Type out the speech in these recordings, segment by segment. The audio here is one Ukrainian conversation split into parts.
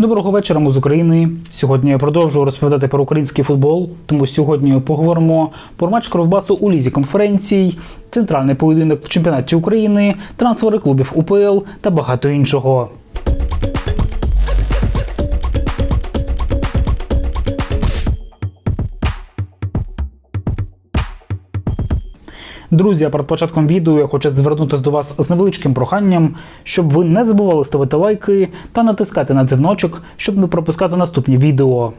Доброго вечора, ми з України. Сьогодні я продовжую розповідати про український футбол. Тому сьогодні поговоримо про матч Кровбасу у лізі конференцій, центральний поєдинок в чемпіонаті України, трансфери клубів УПЛ та багато іншого. Друзі, а перед початком відео я хочу звернутися до вас з невеличким проханням, щоб ви не забували ставити лайки та натискати на дзвіночок, щоб не пропускати наступні відео.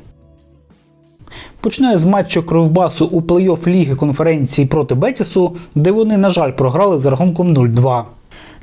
Починаю з матчу Кривбасу у плей-офф ліги конференції проти Бетісу, де вони, на жаль, програли за рахунком 0-2.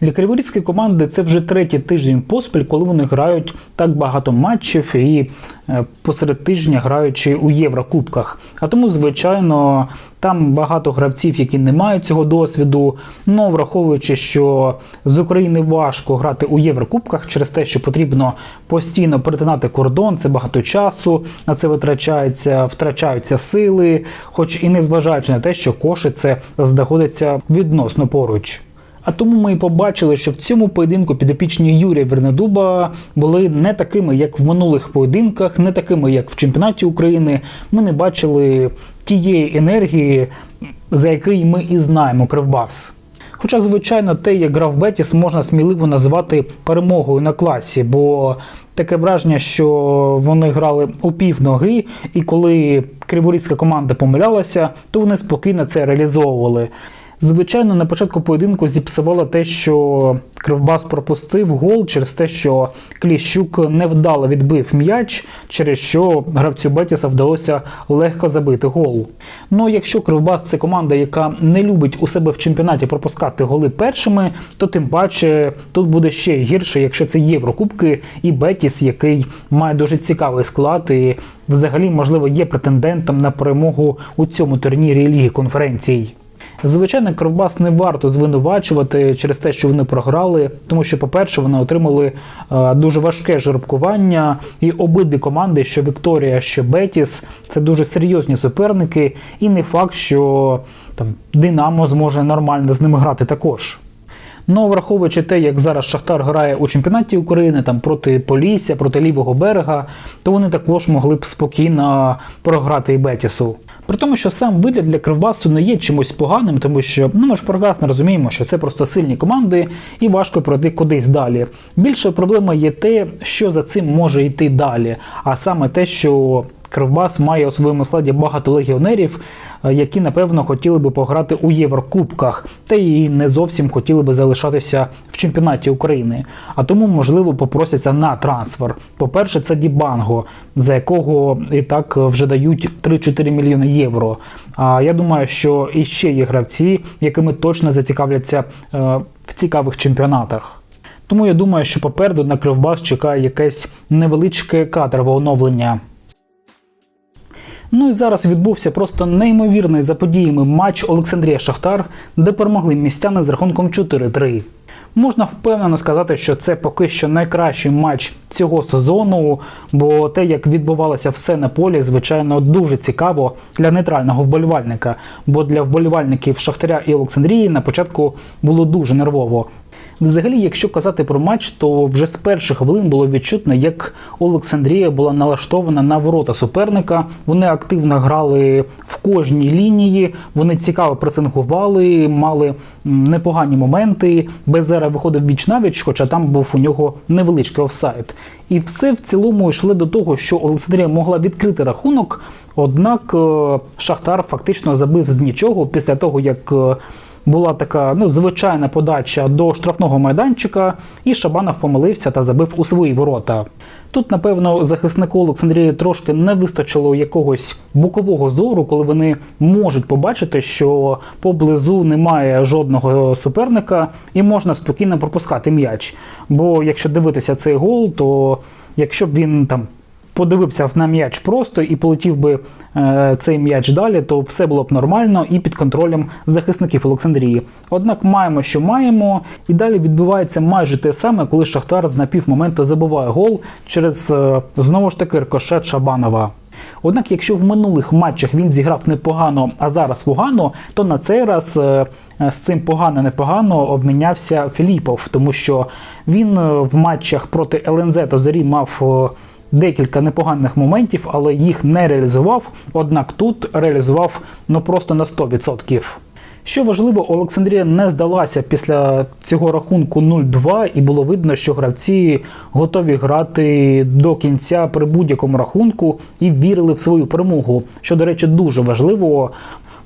Для криворізької команди це вже третій тиждень поспіль, коли вони грають так багато матчів і е, посеред тижня граючи у Єврокубках. А тому, звичайно, там багато гравців, які не мають цього досвіду. Ну враховуючи, що з України важко грати у Єврокубках через те, що потрібно постійно перетинати кордон, це багато часу, на це витрачається, втрачаються сили, хоч і не зважаючи на те, що коши це знаходиться відносно поруч. А тому ми і побачили, що в цьому поєдинку підопічні Юрія Вернедуба були не такими, як в минулих поєдинках, не такими, як в чемпіонаті України. Ми не бачили тієї енергії, за який ми і знаємо Кривбас. Хоча, звичайно, те, як грав Бетіс, можна сміливо назвати перемогою на класі, бо таке враження, що вони грали у пів ноги, і коли криворізька команда помилялася, то вони спокійно це реалізовували. Звичайно, на початку поєдинку зіпсувало те, що Кривбас пропустив гол через те, що Кліщук невдало відбив м'яч, через що гравцю Бетіса вдалося легко забити гол. Ну якщо Кривбас це команда, яка не любить у себе в чемпіонаті пропускати голи першими, то тим паче тут буде ще гірше, якщо це Єврокубки і Бетіс, який має дуже цікавий склад і взагалі, можливо, є претендентом на перемогу у цьому турнірі Ліги конференцій. Звичайно, Кровбас не варто звинувачувати через те, що вони програли, тому що, по-перше, вони отримали е, дуже важке жеребкування, і обидві команди, що Вікторія, що Бетіс, це дуже серйозні суперники, і не факт, що там Динамо зможе нормально з ними грати також. Ну, враховуючи те, як зараз Шахтар грає у чемпіонаті України там проти Полісся, проти лівого берега, то вони також могли б спокійно програти і Бетісу. При тому, що сам вигляд для Кривбасу не є чимось поганим, тому що ну ми ж прекрасно розуміємо, що це просто сильні команди і важко пройти кудись далі. Більша проблема є те, що за цим може йти далі, а саме те, що Кривбас має у своєму складі багато легіонерів, е, які напевно хотіли би пограти у Єврокубках, та і не зовсім хотіли би залишатися в чемпіонаті України. А тому, можливо, попросяться на трансфер. По-перше, це Дібанго, за якого і так вже дають 3-4 мільйони євро. А я думаю, що іще є гравці, якими точно зацікавляться е, в цікавих чемпіонатах. Тому я думаю, що попереду на Кривбас чекає якесь невеличке кадрове оновлення. Ну і зараз відбувся просто неймовірний за подіями матч Олександрія Шахтар, де перемогли містяни з рахунком 4-3. Можна впевнено сказати, що це поки що найкращий матч цього сезону, бо те, як відбувалося все на полі, звичайно, дуже цікаво для нейтрального вболівальника. Бо для вболівальників Шахтаря і Олександрії на початку було дуже нервово. Взагалі, якщо казати про матч, то вже з перших хвилин було відчутно, як Олександрія була налаштована на ворота суперника. Вони активно грали в кожній лінії, вони цікаво пресингували, мали непогані моменти. Безера виходив віч навіч, хоча там був у нього невеличкий офсайд. І все в цілому йшли до того, що Олександрія могла відкрити рахунок. Однак е, Шахтар фактично забив з нічого після того, як е, була така ну, звичайна подача до штрафного майданчика, і Шабанов помилився та забив у свої ворота. Тут, напевно, захиснику Олександрії трошки не вистачило якогось бокового зору, коли вони можуть побачити, що поблизу немає жодного суперника і можна спокійно пропускати м'яч. Бо якщо дивитися цей гол, то якщо б він там подивився на м'яч просто і полетів би е, цей м'яч далі, то все було б нормально і під контролем захисників Олександрії. Однак маємо, що маємо, і далі відбувається майже те саме, коли Шахтар з напівмоменту забиває гол через е, знову ж таки рикошет Шабанова. Однак, якщо в минулих матчах він зіграв непогано, а зараз погано, то на цей раз е, з цим погано-непогано обмінявся Філіпов, тому що він в матчах проти ЛНЗ Зорі мав декілька непоганих моментів, але їх не реалізував. Однак тут реалізував ну просто на 100%. Що важливо, Олександрія не здалася після цього рахунку 0-2, і було видно, що гравці готові грати до кінця при будь-якому рахунку і вірили в свою перемогу. Що, до речі, дуже важливо.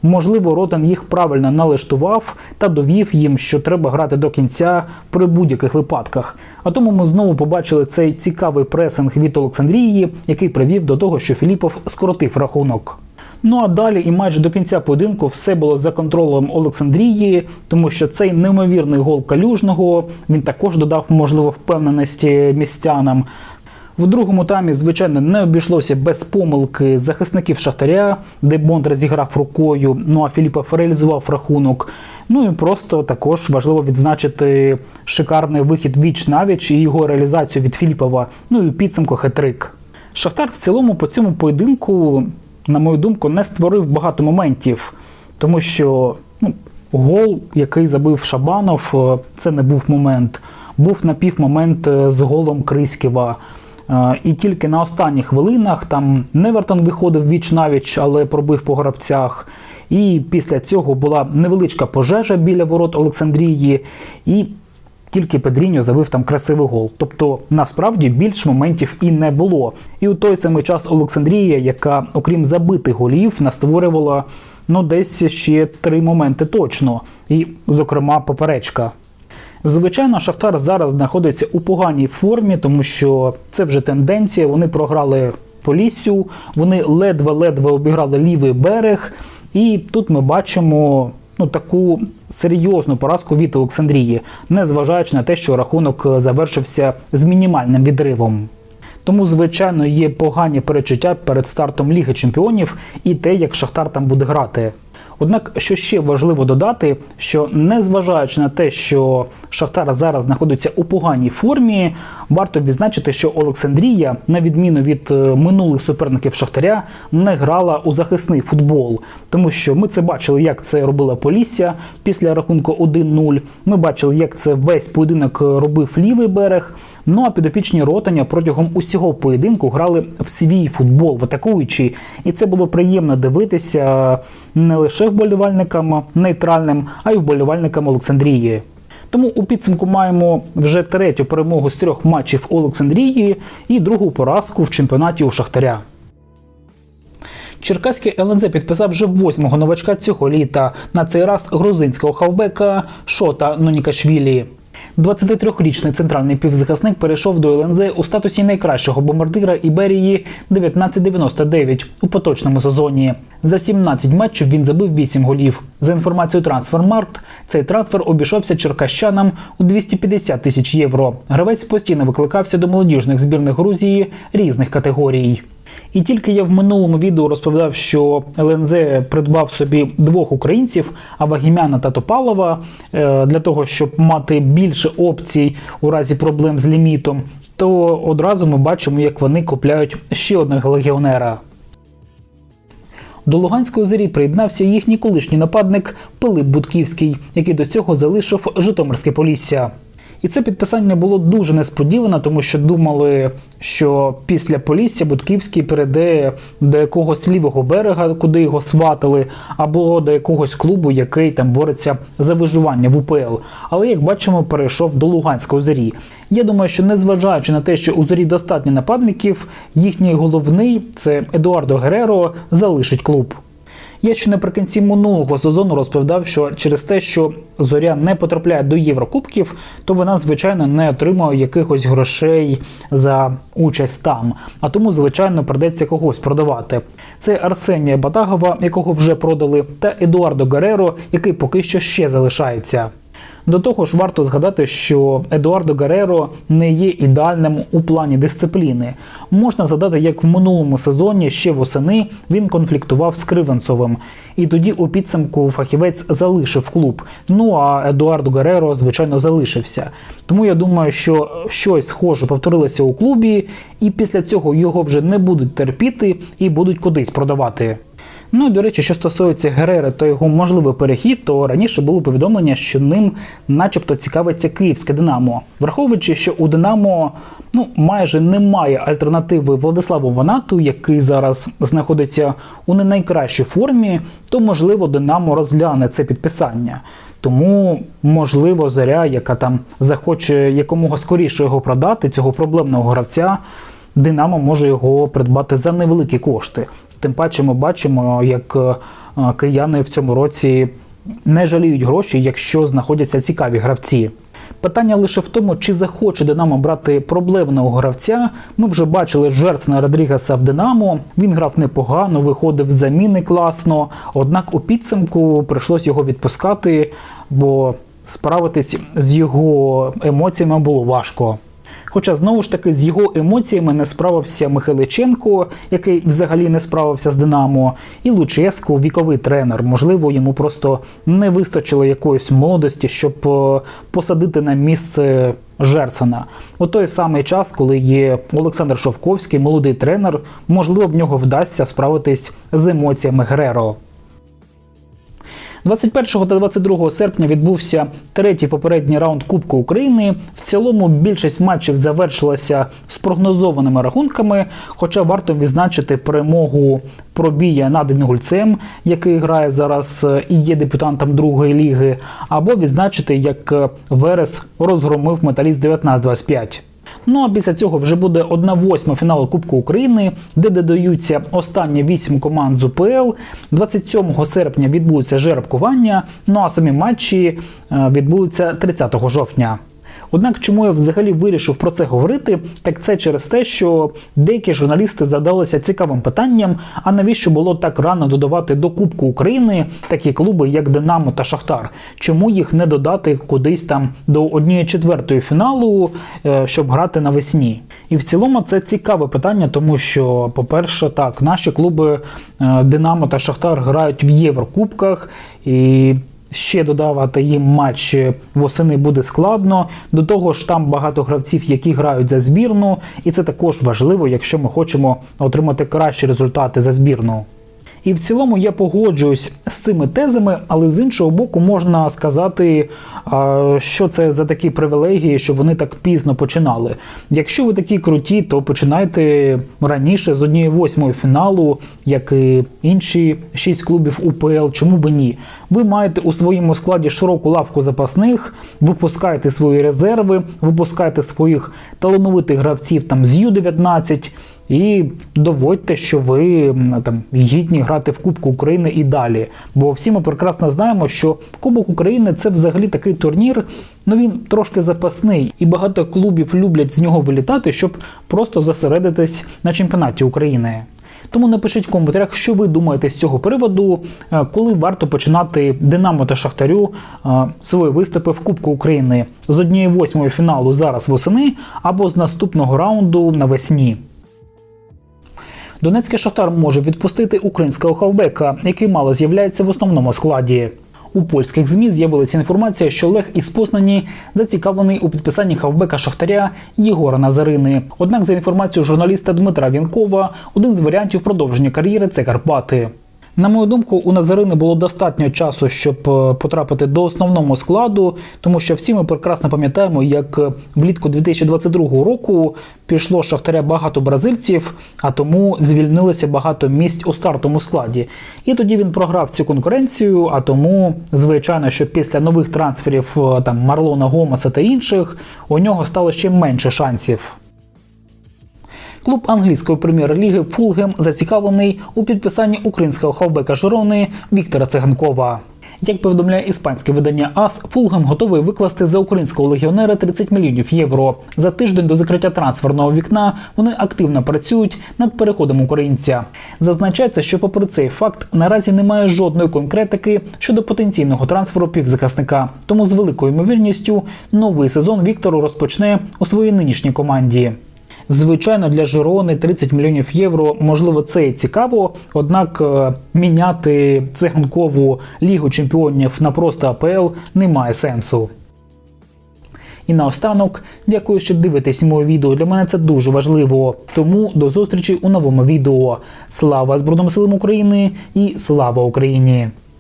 Можливо, Ротан їх правильно налаштував та довів їм, що треба грати до кінця при будь-яких випадках. А тому ми знову побачили цей цікавий пресинг від Олександрії, який привів до того, що Філіпов скоротив рахунок. Ну а далі і майже до кінця поєдинку все було за контролем Олександрії, тому що цей неймовірний гол калюжного він також додав можливо впевненості містянам. В другому таймі, звичайно, не обійшлося без помилки захисників Шахтаря, де Бондар зіграв рукою. Ну а Філіпов реалізував рахунок. Ну і просто також важливо відзначити шикарний вихід віч навіч і його реалізацію від Філіпова. Ну і підсумку хетрик. Шахтар в цілому по цьому поєдинку, на мою думку, не створив багато моментів, тому що ну, гол, який забив Шабанов, е, це не був момент. Був напівмомент е, з голом Криськіва. Е, І тільки на останніх хвилинах там Невертон виходив віч навіч, але пробив по гравцях. І після цього була невеличка пожежа біля ворот Олександрії, і тільки Педріньо завив там красивий гол. Тобто насправді більш моментів і не було. І у той самий час Олександрія, яка, окрім забитих голів, настворювала ну десь ще три моменти точно, і, зокрема, поперечка. Звичайно, Шахтар зараз знаходиться у поганій формі, тому що це вже тенденція. Вони програли Поліссю, вони ледве-ледве обіграли лівий берег, і тут ми бачимо ну таку серйозну поразку від Олександрії, незважаючи на те, що рахунок завершився з мінімальним відривом. Тому, звичайно, є погані перечуття перед стартом Ліги Чемпіонів і те, як Шахтар там буде грати. Однак, що ще важливо додати, що незважаючи на те, що Шахтар зараз знаходиться у поганій формі, варто відзначити, що Олександрія, на відміну від е, минулих суперників Шахтаря, не грала у захисний футбол, тому що ми це бачили, як це робила Полісся після рахунку 1-0. Ми бачили, як це весь поєдинок робив лівий берег. Ну а підопічні ротання протягом усього поєдинку грали в свій футбол, в атакуючий, і це було приємно дивитися не лише вболівальникам нейтральним, а й вболівальникам Олександрії. Тому у підсумку маємо вже третю перемогу з трьох матчів Олександрії і другу поразку в чемпіонаті у Шахтаря. Черкаський ЛНЗ підписав вже восьмого новачка цього літа. На цей раз грузинського хавбека Шота Нонікашвілі. 23-річний центральний півзахисник перейшов до ЛНЗ у статусі найкращого бомбардира Іберії 1999 у поточному сезоні. За 17 матчів він забив 8 голів. За інформацією Трансфермаркт, цей трансфер обійшовся черкащанам у 250 тисяч євро. Гравець постійно викликався до молодіжних збірних Грузії різних категорій. І тільки я в минулому відео розповідав, що ЛНЗ придбав собі двох українців Авагімяна та Топалова е, для того, щоб мати більше опцій у разі проблем з лімітом, то одразу ми бачимо, як вони купляють ще одного легіонера. До Луганської зорі приєднався їхній колишній нападник Пилип Будківський, який до цього залишив Житомирське Полісся. І це підписання було дуже несподівано, тому що думали, що після Полісся Будківський перейде до якогось лівого берега, куди його сватали, або до якогось клубу, який там бореться за виживання в УПЛ. Але як бачимо, перейшов до Луганської зорі. Я думаю, що незважаючи на те, що у зорі достатньо нападників, їхній головний це Едуардо Гереро залишить клуб. Я ще наприкінці минулого сезону розповідав, що через те, що зоря не потрапляє до Єврокубків, то вона, звичайно, не отримує якихось грошей за участь там. А тому, звичайно, придеться когось продавати. Це Арсенія Батагова, якого вже продали, та Едуардо Гереро, який поки що ще залишається. До того ж, варто згадати, що Едуардо Гареро не є ідеальним у плані дисципліни. Можна згадати, як в минулому сезоні ще восени він конфліктував з Кривенцовим, і тоді у підсумку фахівець залишив клуб. Ну а Едуардо Гареро, звичайно, залишився. Тому я думаю, що щось схоже повторилося у клубі, і після цього його вже не будуть терпіти і будуть кудись продавати. Ну і до речі, що стосується Герери та його можливий перехід, то раніше було повідомлення, що ним, начебто, цікавиться київське Динамо, враховуючи, що у Динамо ну майже немає альтернативи Владиславу Ванату, який зараз знаходиться у не найкращій формі, то можливо Динамо розгляне це підписання. Тому, можливо, заря, яка там захоче якомога скоріше його продати, цього проблемного гравця, Динамо може його придбати за невеликі кошти. Тим паче ми бачимо, як е, кияни в цьому році не жаліють гроші, якщо знаходяться цікаві гравці. Питання лише в тому, чи захоче Динамо брати проблемного гравця. Ми вже бачили Жерцена Родрігеса в Динамо. Він грав непогано, виходив з заміни класно. Однак у підсумку прийшлось його відпускати, бо справитись з його емоціями було важко. Хоча знову ж таки з його емоціями не справився Михайличенко, який взагалі не справився з Динамо, і Луческу віковий тренер. Можливо, йому просто не вистачило якоїсь молодості, щоб е, посадити на місце Жерсена. У той самий час, коли є Олександр Шовковський, молодий тренер, можливо, в нього вдасться справитись з емоціями Греро. 21 та 22 серпня відбувся третій попередній раунд Кубку України. В цілому більшість матчів завершилася з прогнозованими рахунками. Хоча варто відзначити перемогу пробія над Інгульцем, який грає зараз е, і є депутантом другої ліги, або відзначити, як е, Верес розгромив металіст 19-25. Ну а після цього вже буде 1-8 фіналу Кубку України, де додаються останні 8 команд з УПЛ. 27 серпня відбудеться жеребкування. Ну а самі матчі е, відбудуться 30 жовтня. Однак, чому я взагалі вирішив про це говорити, так це через те, що деякі журналісти задалися цікавим питанням: а навіщо було так рано додавати до Кубку України такі клуби, як Динамо та Шахтар? Чому їх не додати кудись там до однієї четвертої фіналу, е, щоб грати навесні? І в цілому це цікаве питання, тому що, по-перше, так, наші клуби е, Динамо та Шахтар грають в Єврокубках і ще додавати їм матч восени буде складно. До того ж, там багато гравців, які грають за збірну, і це також важливо, якщо ми хочемо отримати кращі результати за збірну. І в цілому я погоджуюсь з цими тезами, але з іншого боку, можна сказати, що це за такі привілегії, що вони так пізно починали. Якщо ви такі круті, то починайте раніше з однієї восьмої фіналу, як і інші шість клубів УПЛ. Чому би ні? Ви маєте у своєму складі широку лавку запасних, випускаєте свої резерви, випускаєте своїх талановитих гравців там з Ю-19 і доводьте, що ви там гідні грати в Кубку України і далі. Бо всі ми прекрасно знаємо, що Кубок України це взагалі такий турнір. Ну він трошки запасний, і багато клубів люблять з нього вилітати, щоб просто зосередитись на чемпіонаті України. Тому напишіть в коментарях, що ви думаєте з цього приводу, е, коли варто починати Динамо та Шахтарю е, свої виступи в Кубку України з однієї восьмої фіналу зараз восени або з наступного раунду навесні. Донецький шахтар може відпустити українського хавбека, який мало з'являється в основному складі. У польських змі з'явилася інформація, що Лех із Познані зацікавлений у підписанні хавбека Шахтаря Єгора Назарини. Однак, за інформацією журналіста Дмитра Вінкова, один з варіантів продовження кар'єри це Карпати. На мою думку, у Назарини було достатньо часу, щоб е, потрапити до основного складу, тому що всі ми прекрасно пам'ятаємо, як е, влітку 2022 року пішло шахтаря багато бразильців, а тому звільнилося багато місць у стартовому складі. І тоді він програв цю конкуренцію. А тому, звичайно, що після нових трансферів е, там Марлона Гомеса та інших у нього стало ще менше шансів. Клуб англійської прем'єр-ліги Фулгем зацікавлений у підписанні українського хавбека Жирони Віктора Циганкова. Як повідомляє іспанське видання АС, Фулгем готовий викласти за українського легіонера 30 мільйонів євро. За тиждень до закриття трансферного вікна вони активно працюють над переходом українця. Зазначається, що, попри цей факт, наразі немає жодної конкретики щодо потенційного трансферу півзахисника. Тому з великою ймовірністю новий сезон Віктору розпочне у своїй нинішній команді. Звичайно, для Жирони 30 мільйонів євро, можливо, це і цікаво. Однак е, міняти циганкову лігу чемпіонів на просто АПЛ немає сенсу. І наостанок, дякую, що дивитесь моє відео. Для мене це дуже важливо. Тому до зустрічі у новому відео. Слава Збройним силам України і слава Україні!